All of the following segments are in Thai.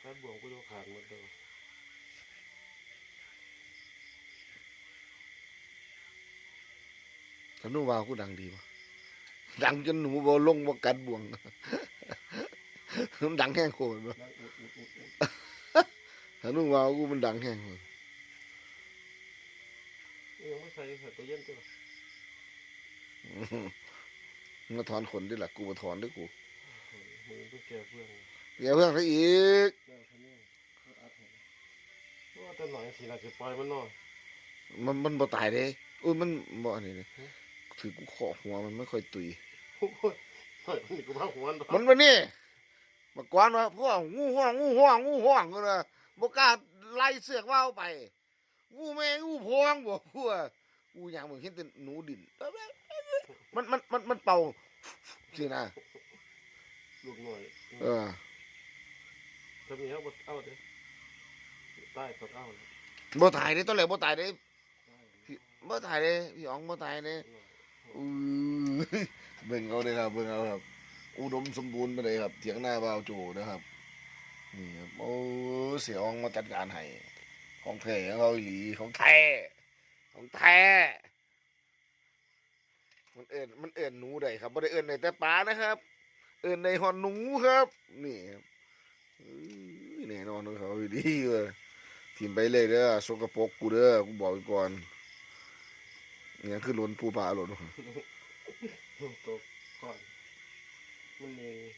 ถ้าบวงกูจะขาดหมดเลยธนูวาวกูดังดีป่ะดังจนหนูบ่ลงบ่กัดบ่วงมันดังแห้งโคตรบ่นั่งอุดอุดอุดอุดธนูวาวกูมันดังแห้งโคตรยังไม่ใส่ใส่ตัวเย็นตัวมาถอนขนด้วยล่ะกูมาถอนด้วยกู มือก็แก่เพื่อนเดี๋ยวเพื่อนเขาอีกแก่คนนี้ก็อัดให้ว่าแต่หน่อยสิน่าจะปล่อยมันเนาะมันมันบ่ตายเด้อุ้ยมันบ่อันนี้เลยถือกูขอหัวมันไม่ค่อยตุยโอ้ยเฮ้ยมันกูพักหัวมันมันมานี่มากวานว่าพวกงูห้องงูห้องงูห้องก็นะบ่กล้าไล่เสือกว่าวไปงูแม่งูพองบ่กูว่ากูอยากมึงเห็นแต่หนูดินมันมันมันมันเป่าสินะ ลูกหน่อยเออถ้ามีเอาบดเอาเด้อใต้ตดเอาเลยบ่ตายเด้ตอนแรกบ่ตายเด้พี่บ่ตายเด้พี่อ๋องบ่ตายเด้อือเบิ่งเอาเด้ครับเบิ่งเอาครับ อุดมสมบูรณ์ไปเลยครับเถียงหน้าบ่าวโจนะครับนี่ครับโอ้เสียอ๋องมาจัดการให้ของแท้ของเขาอีหลีของแท้ของแท้มันเอิ้นมันเอิ้นหนูได้ครับบ่ได้เอิ้นได้แต่ปลานะครับ เอิ้นในหอนหนูครับ นี่ครับอื้อแน่นอนของเขาอีหลีเว้ยทีมไปเลยเด้อสกปรกกูเด้อกูบอกไว้ก่อนเนี่ยคือหล้นปูปลาหล้นตกก่อนมันเอง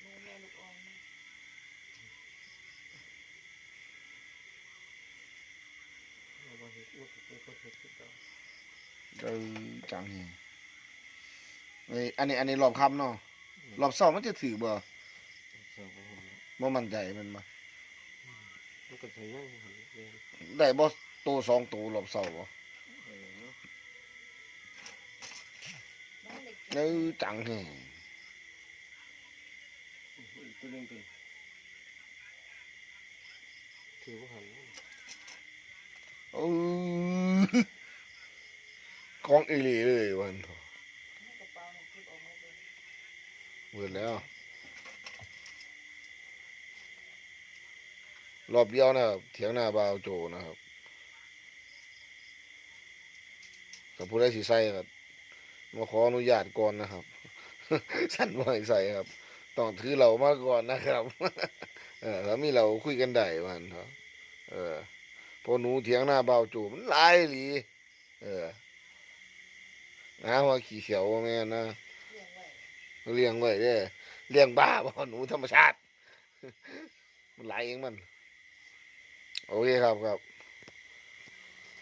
แม่แม่ลูกอ่อนนะเอามาเห็ดมันก็เป็นคน เห็ดคือเก่าเออจังนี่ไอ้อันนี้อันนี้รอบค่ำเนาะรอบสองมันจะถือบ่เสือบ่ผมนะบ่มั่นใจมันมามันก็ใช้ย่างหันเองได้บ่โตสองโตรอบเสาบ่เออเนาะบ้านเด็กเออจังนี่อีกตัวหนึงเป็นถือว่าหันเออของอีหลีเลยวันเถอะ กระเป๋าหนึ่งคลิปออกมาเลย เบิดแล้ว รอบเดียวนะครับเถียงหน้าบาวโจนะครับกับผู้ใดสิใส่ก็มาขออนุญาตก่อนนะครับฉันไม่ให้ใส่ครับ ต้องถือเหลามาก่อนนะครับ เออถ้ามีเหล่าคุยกันได้มันเถอะเออพอหนูเถียงหน้าบาโจมันลายอีหลีเออนะว่าขี้เขียวแม่นะ เลี้ยงไว้เลี้ยงไว้เด้อเลี้ยงบ้าบ่หนูธรรมชาติ มันหลเองมัน โอเคครับครับ